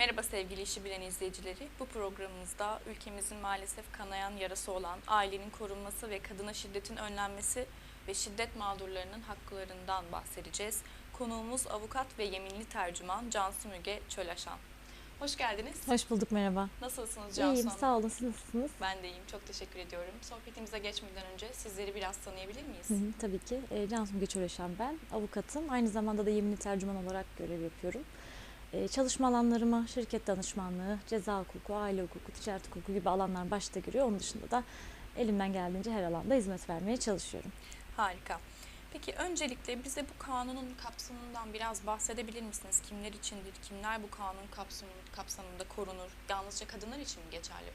Merhaba sevgili işi bilen izleyicileri. Bu programımızda ülkemizin maalesef kanayan yarası olan ailenin korunması ve kadına şiddetin önlenmesi ve şiddet mağdurlarının haklarından bahsedeceğiz. Konuğumuz avukat ve yeminli tercüman Cansu Müge Çölaşan. Hoş geldiniz. Hoş bulduk merhaba. Nasılsınız Cansu İyiyim Hanım? sağ olun siz nasılsınız? Ben de iyiyim. Çok teşekkür ediyorum. Sohbetimize geçmeden önce sizleri biraz tanıyabilir miyiz? Hı hı, tabii ki. E, Cansu Müge Çöreşen ben. Avukatım. Aynı zamanda da yeminli tercüman olarak görev yapıyorum. E, çalışma alanlarıma şirket danışmanlığı, ceza hukuku, aile hukuku, ticaret hukuku gibi alanlar başta giriyor. Onun dışında da elimden geldiğince her alanda hizmet vermeye çalışıyorum. Harika. Peki öncelikle bize bu kanunun kapsamından biraz bahsedebilir misiniz? Kimler içindir? Kimler bu kanun kapsamında, korunur? Yalnızca kadınlar için mi geçerli?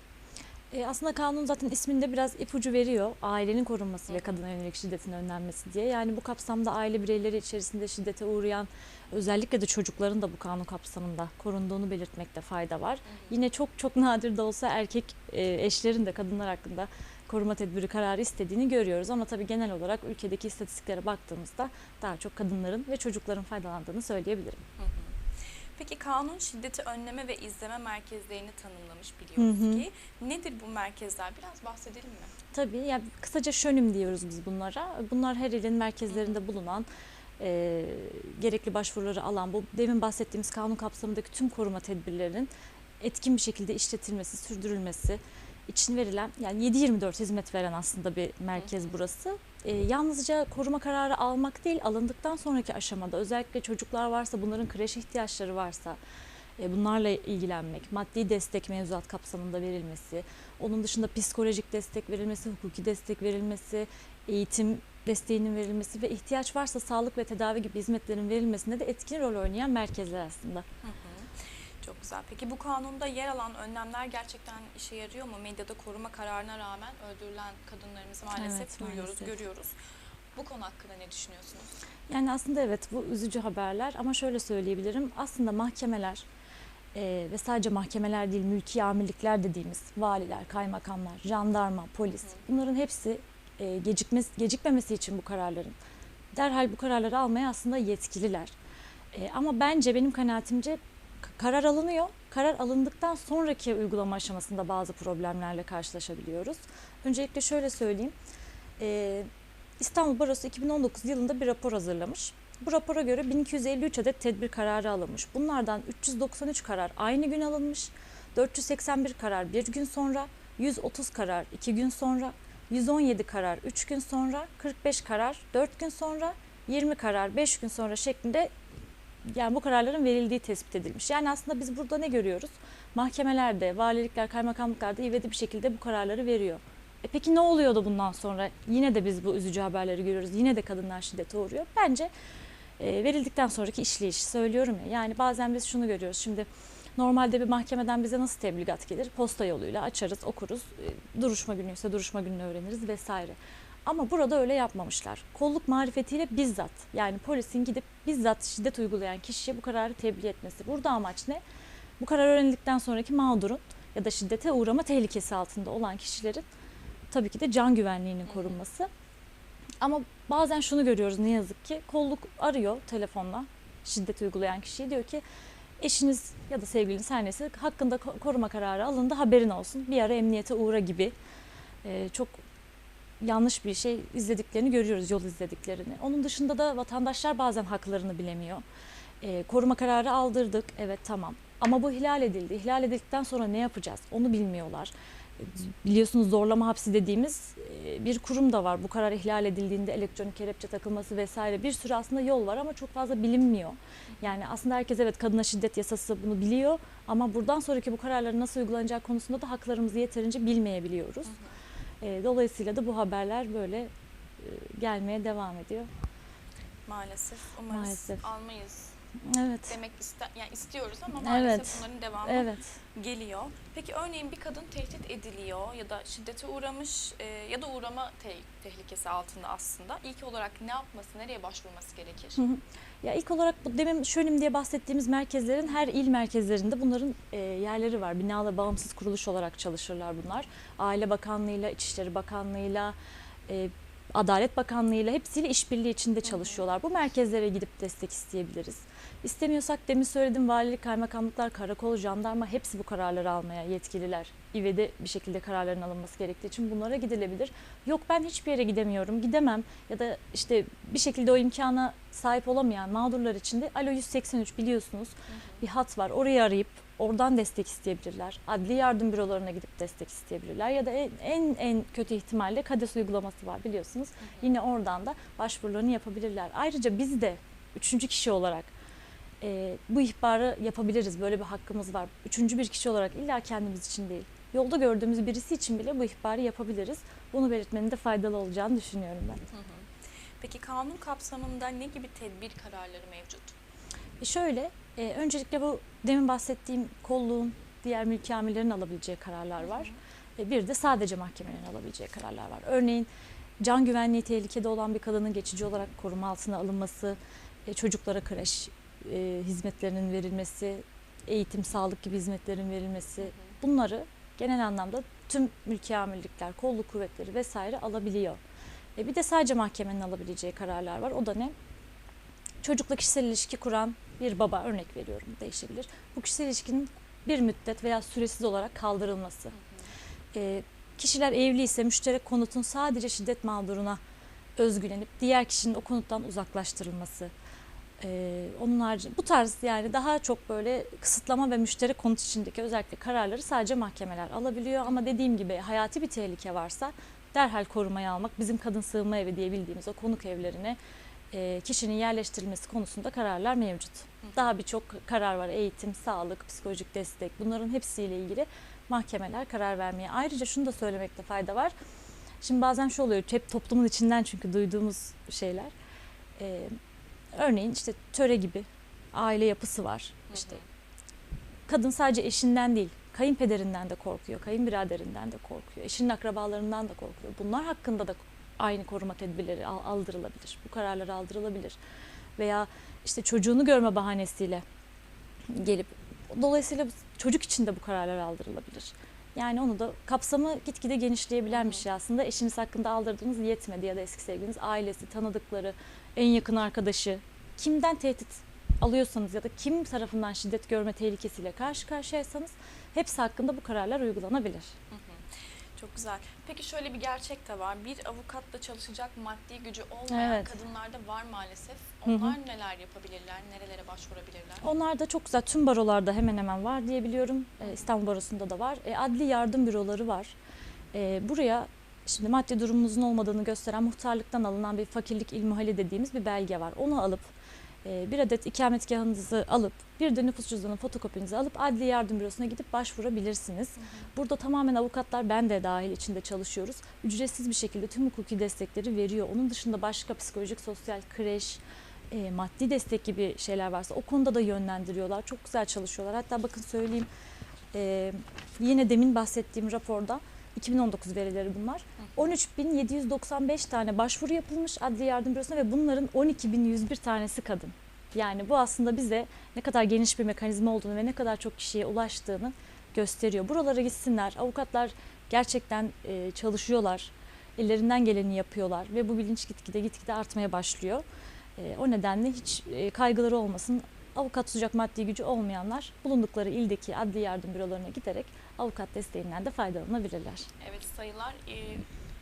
E, aslında kanun zaten isminde biraz ipucu veriyor. Ailenin korunması ve kadına yönelik şiddetin önlenmesi diye. Yani bu kapsamda aile bireyleri içerisinde şiddete uğrayan özellikle de çocukların da bu kanun kapsamında korunduğunu belirtmekte fayda var. Yine çok çok nadir de olsa erkek e, eşlerin de kadınlar hakkında koruma tedbiri kararı istediğini görüyoruz. Ama tabii genel olarak ülkedeki istatistiklere baktığımızda daha çok kadınların ve çocukların faydalandığını söyleyebilirim. Hı hı. Peki kanun şiddeti önleme ve izleme merkezlerini tanımlamış biliyoruz Hı hı. ki. Nedir bu merkezler? Biraz bahsedelim mi? Tabii yani kısaca şönüm diyoruz biz bunlara. Bunlar her ilin merkezlerinde bulunan e, gerekli başvuruları alan bu demin bahsettiğimiz kanun kapsamındaki tüm koruma tedbirlerinin etkin bir şekilde işletilmesi, sürdürülmesi için verilen yani 7-24 hizmet veren aslında bir merkez Hı hı. burası. E, yalnızca koruma kararı almak değil alındıktan sonraki aşamada özellikle çocuklar varsa bunların kreş ihtiyaçları varsa e, bunlarla ilgilenmek, maddi destek mevzuat kapsamında verilmesi, onun dışında psikolojik destek verilmesi, hukuki destek verilmesi, eğitim desteğinin verilmesi ve ihtiyaç varsa sağlık ve tedavi gibi hizmetlerin verilmesinde de etkin rol oynayan merkezler aslında. Hı güzel. Peki bu kanunda yer alan önlemler gerçekten işe yarıyor mu? Medyada koruma kararına rağmen öldürülen kadınlarımızı maalesef Evet, duyuyoruz, maalesef. görüyoruz. Bu konu hakkında ne düşünüyorsunuz? Yani aslında evet bu üzücü haberler ama şöyle söyleyebilirim. Aslında mahkemeler e, ve sadece mahkemeler değil mülki amirlikler dediğimiz valiler, kaymakamlar, jandarma, polis Hı bunların hepsi e, gecikmesi, gecikmemesi için bu kararların derhal bu kararları almaya aslında yetkililer. E, ama bence benim kanaatimce karar alınıyor. Karar alındıktan sonraki uygulama aşamasında bazı problemlerle karşılaşabiliyoruz. Öncelikle şöyle söyleyeyim. E, İstanbul Barosu 2019 yılında bir rapor hazırlamış. Bu rapora göre 1253 adet tedbir kararı alınmış. Bunlardan 393 karar aynı gün alınmış. 481 karar bir gün sonra, 130 karar iki gün sonra, 117 karar 3 gün sonra, 45 karar 4 gün sonra, 20 karar 5 gün sonra şeklinde yani bu kararların verildiği tespit edilmiş. Yani aslında biz burada ne görüyoruz? Mahkemelerde, valilikler, kaymakamlıklarda ivedi bir şekilde bu kararları veriyor. E peki ne oluyor da bundan sonra yine de biz bu üzücü haberleri görüyoruz. Yine de kadınlar şiddete uğruyor. Bence e, verildikten sonraki işleyiş söylüyorum ya. Yani bazen biz şunu görüyoruz. Şimdi normalde bir mahkemeden bize nasıl tebligat gelir? Posta yoluyla açarız, okuruz. E, duruşma günüyse duruşma gününü öğreniriz vesaire. Ama burada öyle yapmamışlar. Kolluk marifetiyle bizzat yani polisin gidip bizzat şiddet uygulayan kişiye bu kararı tebliğ etmesi. Burada amaç ne? Bu karar öğrenildikten sonraki mağdurun ya da şiddete uğrama tehlikesi altında olan kişilerin tabii ki de can güvenliğinin korunması. Ama bazen şunu görüyoruz ne yazık ki kolluk arıyor telefonla şiddet uygulayan kişiyi diyor ki eşiniz ya da sevgiliniz her neyse hakkında ko- koruma kararı alındı haberin olsun bir ara emniyete uğra gibi Ee, çok yanlış bir şey izlediklerini görüyoruz yol izlediklerini. Onun dışında da vatandaşlar bazen haklarını bilemiyor. Ee, koruma kararı aldırdık evet tamam ama bu ihlal edildi. İhlal edildikten sonra ne yapacağız onu bilmiyorlar. Ee, Biliyorsunuz zorlama hapsi dediğimiz e, bir kurum da var. Bu karar ihlal edildiğinde elektronik kelepçe takılması vesaire bir sürü aslında yol var ama çok fazla bilinmiyor. Yani aslında herkes evet kadına şiddet yasası bunu biliyor ama buradan sonraki bu kararların nasıl uygulanacağı konusunda da haklarımızı yeterince bilmeyebiliyoruz. Hı hı. E, dolayısıyla da bu haberler böyle e, gelmeye devam ediyor. Maalesef. Umarız Maalesef. almayız Evet. demek iste yani istiyoruz ama maalesef Evet. bunların devamı Evet. geliyor. Peki örneğin bir kadın tehdit ediliyor ya da şiddete uğramış e, ya da uğrama te- tehlikesi altında aslında. İlk olarak ne yapması, nereye başvurması gerekir? Hı hı. Ya ilk olarak bu demin şönim diye bahsettiğimiz merkezlerin her il merkezlerinde bunların e, yerleri var. Binalı bağımsız kuruluş olarak çalışırlar bunlar. Aile Bakanlığı'yla, İçişleri Bakanlığı'yla, e, Adalet Bakanlığı'yla hepsiyle işbirliği içinde çalışıyorlar. Bu merkezlere gidip destek isteyebiliriz. İstemiyorsak demin söyledim valilik, kaymakamlıklar, karakol, jandarma hepsi bu kararları almaya yetkililer. İvede bir şekilde kararların alınması gerektiği için bunlara gidilebilir. Yok ben hiçbir yere gidemiyorum, gidemem ya da işte bir şekilde o imkana sahip olamayan mağdurlar için de Alo 183 biliyorsunuz bir hat var. Orayı arayıp oradan destek isteyebilirler. Adli yardım bürolarına gidip destek isteyebilirler ya da en en, en kötü ihtimalle KADES uygulaması var biliyorsunuz. Yine oradan da başvurularını yapabilirler. Ayrıca biz de üçüncü kişi olarak e, bu ihbarı yapabiliriz. Böyle bir hakkımız var. Üçüncü bir kişi olarak illa kendimiz için değil. Yolda gördüğümüz birisi için bile bu ihbarı yapabiliriz. Bunu belirtmenin de faydalı olacağını düşünüyorum ben. Hı hı. Peki kanun kapsamında ne gibi tedbir kararları mevcut? E şöyle, e, öncelikle bu demin bahsettiğim kolluğun diğer mülki amirlerin alabileceği kararlar var. E, bir de sadece mahkemelerin alabileceği kararlar var. Örneğin can güvenliği tehlikede olan bir kadının geçici olarak koruma altına alınması, e, çocuklara kreş e, hizmetlerinin verilmesi, eğitim, sağlık gibi hizmetlerin verilmesi bunları genel anlamda tüm mülki amirlikler, kolluk kuvvetleri vesaire alabiliyor. E, bir de sadece mahkemenin alabileceği kararlar var. O da ne? Çocukla kişisel ilişki kuran bir baba örnek veriyorum değişebilir. Bu kişisel ilişkinin bir müddet veya süresiz olarak kaldırılması. E, kişiler evli ise müşterek konutun sadece şiddet mağduruna özgülenip diğer kişinin o konuttan uzaklaştırılması. E, onun harici bu tarz yani daha çok böyle kısıtlama ve müşterek konut içindeki özellikle kararları sadece mahkemeler alabiliyor. Ama dediğim gibi hayati bir tehlike varsa derhal korumaya almak bizim kadın sığınma evi diye bildiğimiz o konuk evlerine e, kişinin yerleştirilmesi konusunda kararlar mevcut. Daha birçok karar var. Eğitim, sağlık, psikolojik destek bunların hepsiyle ilgili mahkemeler karar vermeye. Ayrıca şunu da söylemekte fayda var. Şimdi bazen şu oluyor hep toplumun içinden çünkü duyduğumuz şeyler. E, örneğin işte töre gibi aile yapısı var. İşte kadın sadece eşinden değil, kayınpederinden de korkuyor, kayınbiraderinden de korkuyor, eşinin akrabalarından da korkuyor. Bunlar hakkında da aynı koruma tedbirleri al- aldırılabilir. Bu kararlar aldırılabilir. Veya işte çocuğunu görme bahanesiyle gelip dolayısıyla çocuk için de bu kararlar aldırılabilir. Yani onu da kapsamı gitgide genişleyebilen bir şey aslında. Eşiniz hakkında aldırdığınız yetmedi ya da eski sevgiliniz, ailesi, tanıdıkları, en yakın arkadaşı kimden tehdit alıyorsanız ya da kim tarafından şiddet görme tehlikesiyle karşı karşıyaysanız hepsi hakkında bu kararlar uygulanabilir. Hı hı. Çok güzel. Peki şöyle bir gerçek de var. Bir avukatla çalışacak maddi gücü olmayan Evet. kadınlarda var maalesef. Hı hı. Onlar neler yapabilirler? Nerelere başvurabilirler? Onlar da çok güzel. Tüm barolarda hemen hemen var diye biliyorum. Ee, İstanbul Barosu'nda da var. E, adli yardım büroları var. E, buraya şimdi maddi durumunuzun olmadığını gösteren muhtarlıktan alınan bir fakirlik ilmihali dediğimiz bir belge var. Onu alıp e, bir adet ikametgahınızı alıp bir de nüfus cüzdanı fotokopinizi alıp adli yardım bürosuna gidip başvurabilirsiniz. Burada tamamen avukatlar ben de dahil içinde çalışıyoruz. Ücretsiz bir şekilde tüm hukuki destekleri veriyor. Onun dışında başka psikolojik, sosyal, kreş, e, maddi destek gibi şeyler varsa o konuda da yönlendiriyorlar. Çok güzel çalışıyorlar. Hatta bakın söyleyeyim e, yine demin bahsettiğim raporda 2019 verileri bunlar. 13.795 tane başvuru yapılmış adli yardım bürosuna ve bunların 12.101 tanesi kadın. Yani bu aslında bize ne kadar geniş bir mekanizma olduğunu ve ne kadar çok kişiye ulaştığını gösteriyor. Buralara gitsinler. Avukatlar gerçekten e, çalışıyorlar. Ellerinden geleni yapıyorlar ve bu bilinç gitgide gitgide artmaya başlıyor. E, o nedenle hiç e, kaygıları olmasın. Avukat tutacak maddi gücü olmayanlar bulundukları ildeki adli yardım bürolarına giderek avukat desteğinden de faydalanabilirler. Evet sayılar e,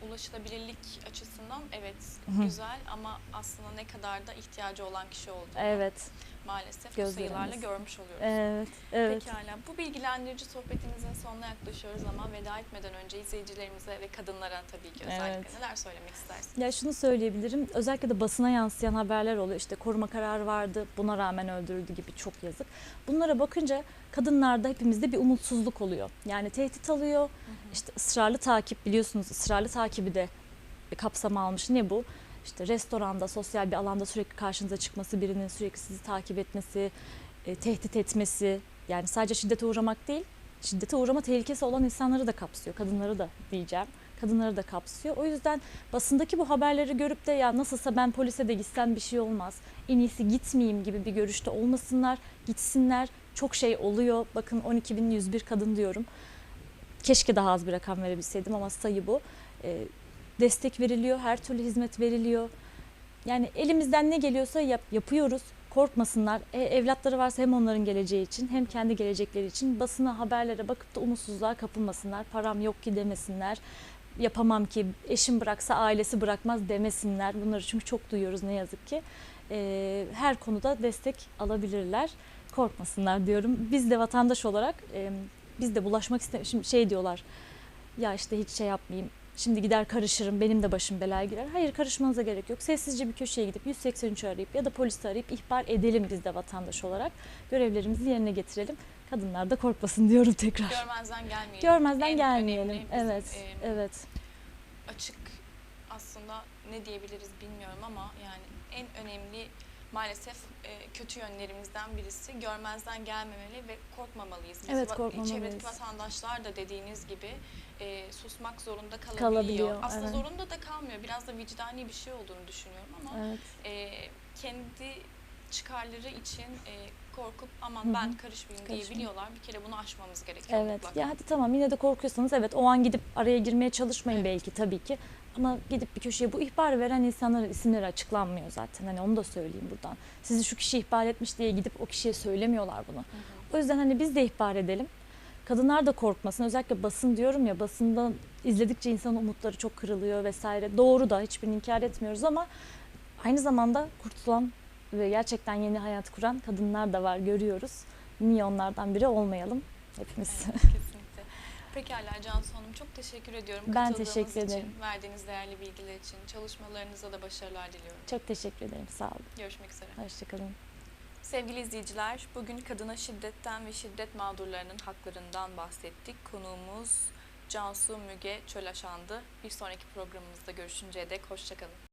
ulaşılabilirlik açısından evet Hı. güzel ama aslında ne kadar da ihtiyacı olan kişi olduğunu Evet, maalesef bu sayılarla görmüş oluyoruz. evet, evet. Pekala. Bu bilgilendirici sohbetimizin sonuna yaklaşıyoruz ama veda etmeden önce izleyicilerimize ve kadınlara tabii ki özellikle Evet. neler söylemek istersin? Ya şunu söyleyebilirim. Özellikle de basına yansıyan haberler oluyor. İşte koruma kararı vardı. Buna rağmen öldürüldü gibi çok yazık. Bunlara bakınca kadınlarda hepimizde bir umutsuzluk oluyor. Yani tehdit alıyor. İşte ısrarlı takip biliyorsunuz ısrarlı takibi de kapsama almış. Ne bu? İşte restoranda, sosyal bir alanda sürekli karşınıza çıkması, birinin sürekli sizi takip etmesi, e, tehdit etmesi. Yani sadece şiddete uğramak değil, şiddete uğrama tehlikesi olan insanları da kapsıyor. Kadınları da diyeceğim. Kadınları da kapsıyor. O yüzden basındaki bu haberleri görüp de ya nasılsa ben polise de gitsem bir şey olmaz. En iyisi gitmeyeyim gibi bir görüşte olmasınlar. Gitsinler. Çok şey oluyor. Bakın 12.101 kadın diyorum. Keşke daha az bir rakam verebilseydim ama sayı bu. Ee, destek veriliyor, her türlü hizmet veriliyor. Yani elimizden ne geliyorsa yap, yapıyoruz. korkmasınlar. E, evlatları varsa hem onların geleceği için hem kendi gelecekleri için basına haberlere bakıp da umutsuzluğa kapılmasınlar. Param yok ki demesinler. Yapamam ki eşim bıraksa ailesi bırakmaz demesinler. Bunları çünkü çok duyuyoruz ne yazık ki. E, her konuda destek alabilirler. Korkmasınlar diyorum. Biz de vatandaş olarak e, biz de bulaşmak istemiyoruz. Şimdi şey diyorlar ya işte hiç şey yapmayayım. Şimdi gider karışırım, benim de başım belaya girer. Hayır karışmanıza gerek yok. Sessizce bir köşeye gidip 183'ü arayıp ya da polisi arayıp ihbar edelim biz de vatandaş olarak. Görevlerimizi yerine getirelim. Kadınlar da korkmasın diyorum tekrar. Görmezden gelmeyelim. Görmezden En gelmeyelim. önemli bizim, Evet, e, evet. açık aslında ne diyebiliriz bilmiyorum ama yani en önemli maalesef e, kötü yönlerimizden birisi görmezden gelmemeli ve korkmamalıyız. Biz Evet, korkmamalıyız. Çevredeki vatandaşlar da dediğiniz gibi e, susmak zorunda kalabiliyor. Kalabiliyor, Aslında evet. zorunda da kalmıyor. Biraz da vicdani bir şey olduğunu düşünüyorum ama Evet. e, kendi çıkarları için e, korkup aman ben karışmayayım Karışmayayım. diyebiliyorlar. Bir kere bunu aşmamız gerekiyor Evet. mutlaka. Ya hadi tamam yine de korkuyorsanız evet o an gidip araya girmeye çalışmayın belki tabii ki. Ama gidip bir köşeye bu ihbar veren insanların isimleri açıklanmıyor zaten. Hani onu da söyleyeyim buradan. Sizi şu kişi ihbar etmiş diye gidip o kişiye söylemiyorlar bunu. O yüzden hani biz de ihbar edelim. Kadınlar da korkmasın. Özellikle basın diyorum ya basından izledikçe insanın umutları çok kırılıyor vesaire. Doğru da hiçbirini inkar etmiyoruz ama aynı zamanda kurtulan ve gerçekten yeni hayat kuran kadınlar da var görüyoruz. Niye onlardan biri olmayalım hepimiz. Evet, kesinlikle. Pekala Cansu Hanım çok teşekkür ediyorum. Ben teşekkür için, ederim. verdiğiniz değerli bilgiler için. Çalışmalarınıza da başarılar diliyorum. Çok teşekkür ederim. Sağ olun. Görüşmek üzere. Hoşçakalın. Sevgili izleyiciler, bugün kadına şiddetten ve şiddet mağdurlarının haklarından bahsettik. Konuğumuz Cansu Müge Çölaşan'dı. Bir sonraki programımızda görüşünceye dek hoşçakalın.